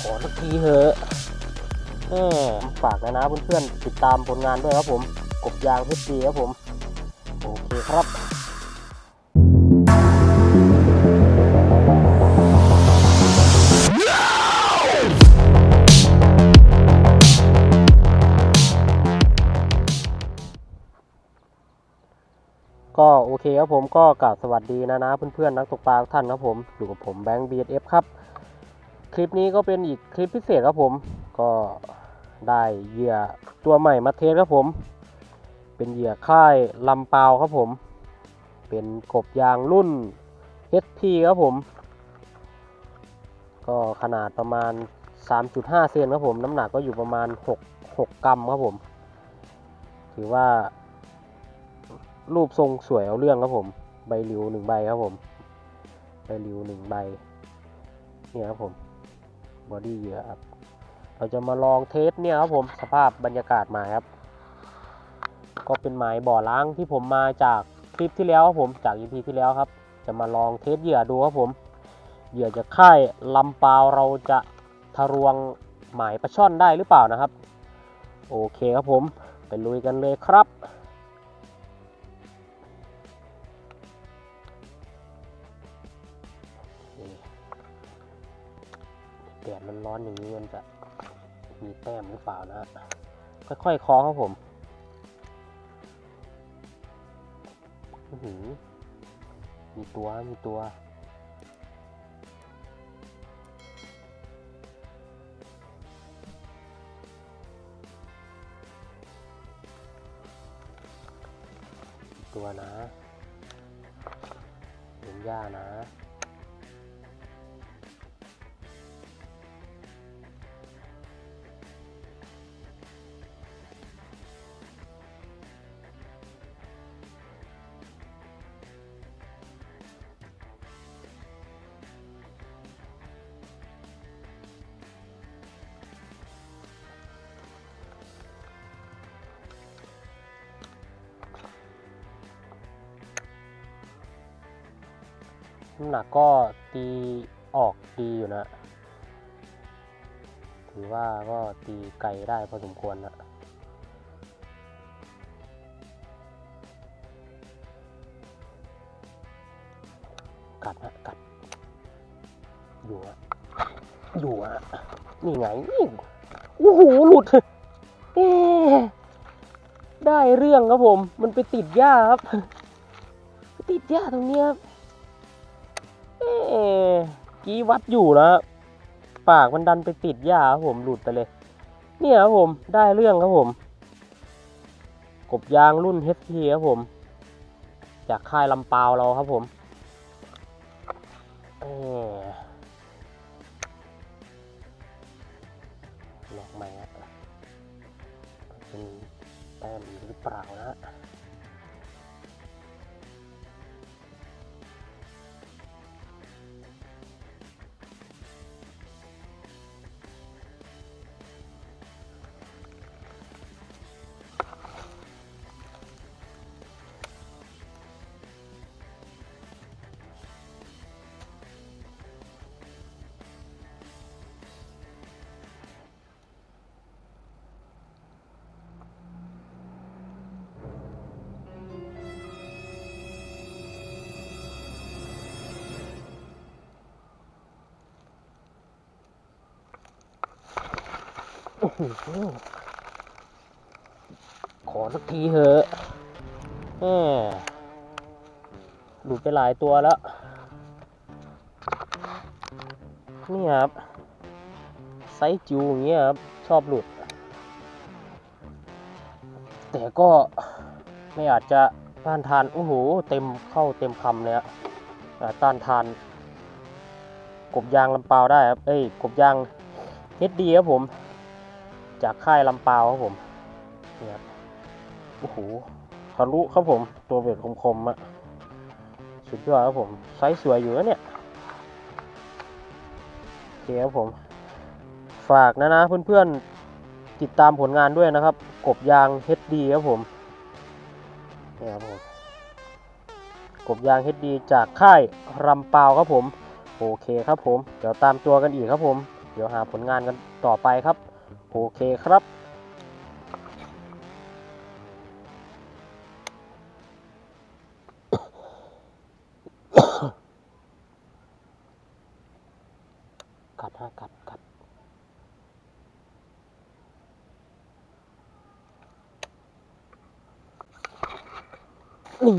ขอสักทีเถอะเออฝากนะนะเพื่อนๆติดตามผลงานด้วยครับผม กบยางเพชรดีครับผม โอเคครับ โอเคครับผมก็กราบสวัสดีนะนะเพื่อนๆนักตกปลาทุกท่านครับผมอยู่กับผมแบงค์ BSF ครับ คลิปนี้ก็เป็นอีกคลิปพิเศษครับผม ก็ได้เหยื่อตัวใหม่มาเทสครับผม เป็นเหยื่อค่ายลำเปาครับผม เป็นกบยางรุ่น HP ครับผม ก็ขนาดประมาณ 3.5 เซนครับผม น้ำหนักก็อยู่ประมาณ 6 6กรัมครับผม ถือว่า รูปทรงสวยเอาเรื่องครับผม ใบหลิวหนึ่งใบครับผม ใบหลิวหนึ่งใบ เนี่ยครับผม บอดี้เหยื่อครับ เราจะมาลองเทสเนี่ยครับผม สภาพบรรยากาศมาครับ ก็เป็นหมายบ่อล้างที่ผมมาจากคลิปที่แล้วครับผม จาก EP ที่แล้วครับ จะมาลองเทสเหยื่อดูครับผม เหยื่อจะค่ายลำปาวเราจะทะรวงหมายปลาช่อนได้หรือเปล่านะครับ โอเคครับผม ไปลุยกันเลยครับ แดดมันร้อนอย่างนี้มันจะมีแต้มหรือเปล่านะ ค่อยๆคอครับผมหมีตัว มีตัว ตัวนะเห็นหญ้านะ น้ำหนักก็ตีออกดีอยู่นะ ถือว่าก็ตีไกลได้พอสมควรนะกัดนะกัด อยู่อะอยู่อะนี่ไงนี่โอ้โหหลุดเอ๊ได้เรื่องครับผม มันไปติดหญ้าครับ ติดหญ้าตรงนี้ครับ เอกี้วัดอยู่นะปากมันดันไปติดหญ้าครับผมหลุดไปเลย เนี่ยครับผมได้เรื่องครับผม กบยางรุ่น HP ครับผม จากค่ายลำปาวเราครับผมเอ๊ะลอกใหม่ฮะเป็นแต้มหรือเปล่านะ โอ้โหขอสักทีเถอะแหมหลุดไปหลายตัวแล้ว นี่ครับ ไซส์จิวอย่างเงี้ยครับ ชอบหลุด แต่ก็ไม่อาจจะต้านทาน โอ้โห เต็มเข้าเต็มคำเลยอะอ่าต้านทาน กบยางลำเปล่าได้ครับ เอ้ย กบยางเฮดดีครับผม จากค่ายลำปาวครับผมนี่ครับโอ้โหทะลุครับผม ตัวเบ็ดคมๆอะสุดยอดครับผมไซส์สวยอยู่นะเนี่ยโอเคครับผม ฝากนะนะเพื่อนๆ ติดตามผลงานด้วยนะครับ กบยาง HD ครับผมนี่ครับผมกบยาง HD จากค่ายรำปาวครับผม โอเคครับผม เดี๋ยวตามตัวกันอีกครับผม เดี๋ยวหาผลงานกันต่อไปครับ โอเคครับกัดฮะกัดกัดนี่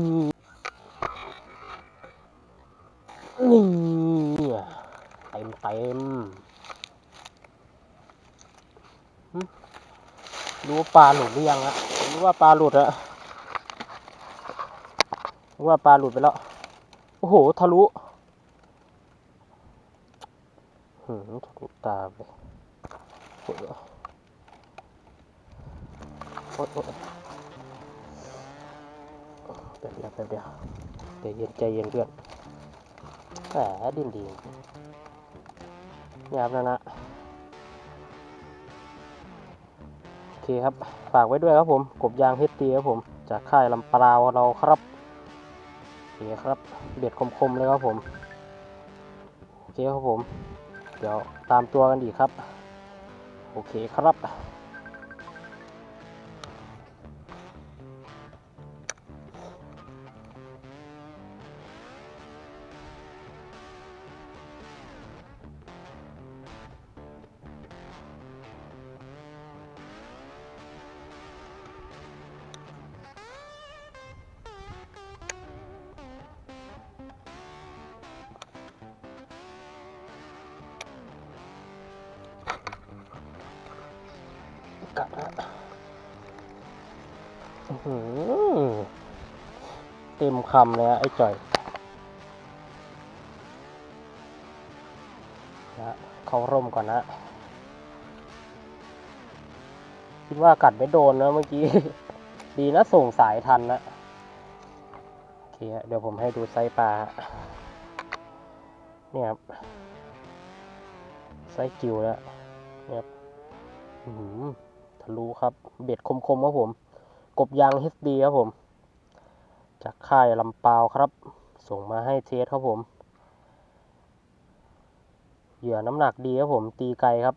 นี่เต็มเต็มหึ รู้ว่าปลาหลุดหรือยังอะรู้ว่าปลาหลุดอะรู้ว่าปลาหลุดไปแล้ว โอ้โห ทะลุหืมทะลุตาไปโอ้ยโอ๊ยแป๊บเดียวแป๊บเดียวใจเย็นใจเย็นเพื่อนแหมดินดีนี่ครับนะนะ เคครับ ฝากไว้ด้วยครับผม กบยางเฮตีครับผม จากค่ายลำปลาวเราครับนี่คครับ เบ็ดคมๆเลยครับผม โอเคครับผม เดี๋ยวตามตัวกันดีครับ โอเคครับ เต็มคำเลยอะไอ้จ่อยนะเขาร่มก่อนนะ คิดว่ากัดไม่โดนนะเมื่อกี้ ดีนะส่งสายทันนะ โอเคเดี๋ยวผมให้ดูไซส์ปลา เนี่ยครับไซจิวแล้วเนี่ยครับอื้อหือทะลุครับ เบ็ดคมๆครับผม กบยาง HD ครับผม จากค่ายลำปาวครับ ส่งมาให้เทสครับผม เหยื่อน้ำหนักดีครับผม ตีไกลครับ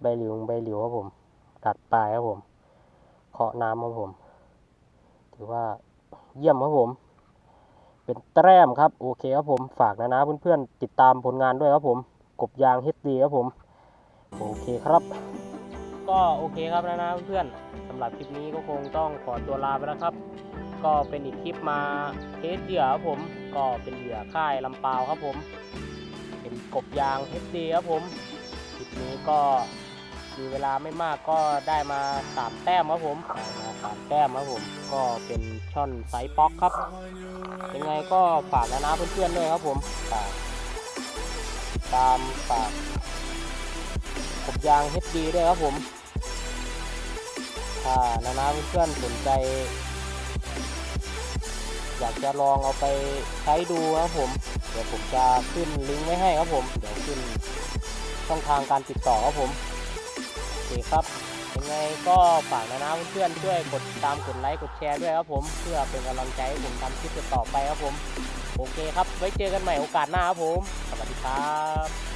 ใบหลิวใบหลิวครับผม ดัดปลายครับผม เคาะน้ำครับผม ถือว่าเยี่ยมครับผม เป็นแต้มครับ โอเคครับผม ฝากนะนะเพื่อนๆ ติดตามผลงานด้วยครับผม กบยาง HD ครับผม โอเคครับ ก็โอเคครับนะนะเพื่อนสำหรับคลิปนี้ก็คงต้องขอตัวลาไปแล้วครับ ก็เป็นอีกคลิปมาเทสเหยื่อครับผม ก็เป็นเหยื่อค่ายลำปาวครับผม เป็นกบยาง HD ครับผมคลิปนี้ก็มีเวลาไม่มากก็ได้มาสามแต้มครับผมมาสามแต้มครับผม ก็เป็นช่อนไซส์ป๊อกครับ ยังไงก็ฝากนะนะเพื่อนๆด้วยครับผมฝากตามฝากกบยาง HD ด้วยครับผม ถ้านานาเพื่อนสนใจ อยากจะลองเอาไปใช้ดูครับผม เดี๋ยวผมจะขึ้นลิงก์ไว้ให้ครับผม เดี๋ยวขึ้นช่องทางการติดต่อครับผมโอเคครับยังไงก็ฝากนานาเพื่อนๆช่วยกดติดตามกดไลค์กดแชร์ด้วยครับผม เพื่อเป็นกำลังใจให้ผมทำคลิปต่อไปครับผม โอเคครับ ไว้เจอกันใหม่โอกาสหน้าครับผม สวัสดีครับ